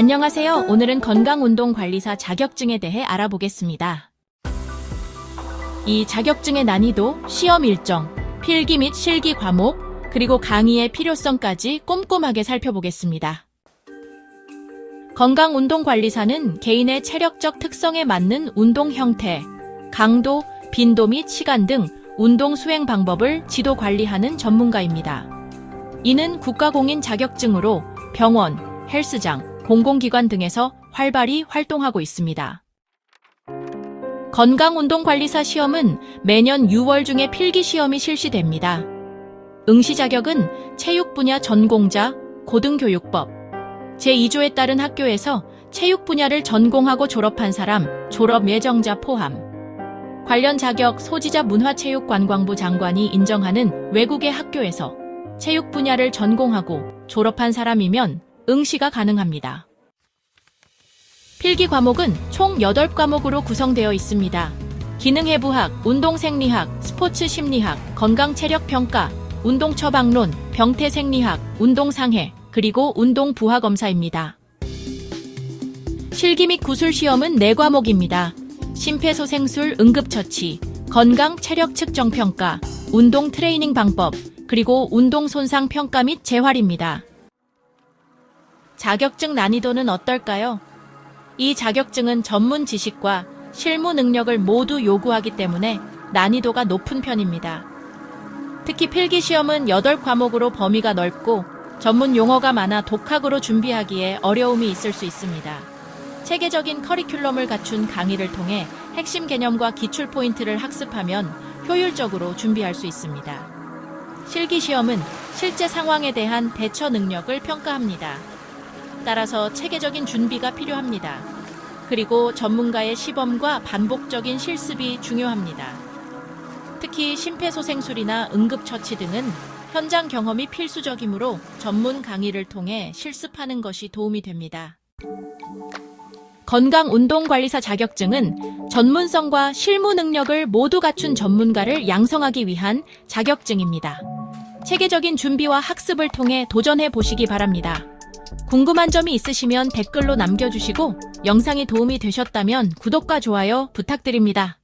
안녕하세요. 오늘은 건강운동관리사 자격증에 대해 알아보겠습니다. 이 자격증의 난이도, 시험 일정, 필기 및 실기 과목, 그리고 강의의 필요성까지 꼼꼼하게 살펴보겠습니다. 건강운동관리사는 개인의 체력적 특성에 맞는 운동 형태, 강도, 빈도 및 시간 등 운동 수행 방법을 지도 관리하는 전문가입니다. 이는 국가공인 자격증으로 병원, 헬스장, 공공기관 등에서 활발히 활동하고 있습니다. 건강운동관리사 시험은 매년 6월 중에 필기 시험이 실시됩니다. 응시 자격은 체육 분야 전공자, 고등교육법, 제2조에 따른 학교에서 체육 분야를 전공하고 졸업한 사람, 졸업 예정자 포함. 관련 자격 소지자 문화체육관광부 장관이 인정하는 외국의 학교에서 체육 분야를 전공하고 졸업한 사람이면 응시가 가능합니다. 필기 과목은 총 8과목으로 구성되어 있습니다. 기능해부학, 운동생리학, 스포츠 심리학, 건강체력평가, 운동처방론, 병태생리학, 운동상해, 그리고 운동부하검사입니다. 실기 및 구술 시험은 4과목입니다. 심폐소생술 응급처치, 건강 체력 측정 평가, 운동 트레이닝 방법, 그리고 운동 손상 평가 및 재활입니다. 자격증 난이도는 어떨까요? 이 자격증은 전문 지식과 실무 능력을 모두 요구하기 때문에 난이도가 높은 편입니다. 특히 필기 시험은 8과목으로 범위가 넓고 전문 용어가 많아 독학으로 준비하기에 어려움이 있을 수 있습니다. 체계적인 커리큘럼을 갖춘 강의를 통해 핵심 개념과 기출 포인트를 학습하면 효율적으로 준비할 수 있습니다. 실기 시험은 실제 상황에 대한 대처 능력을 평가합니다. 따라서 체계적인 준비가 필요합니다. 그리고 전문가의 시범과 반복적인 실습이 중요합니다. 특히 심폐소생술이나 응급처치 등은 현장 경험이 필수적이므로 전문 강의를 통해 실습하는 것이 도움이 됩니다. 건강운동관리사 자격증은 전문성과 실무 능력을 모두 갖춘 전문가를 양성하기 위한 자격증입니다. 체계적인 준비와 학습을 통해 도전해 보시기 바랍니다. 궁금한 점이 있으시면 댓글로 남겨주시고 영상이 도움이 되셨다면 구독과 좋아요 부탁드립니다.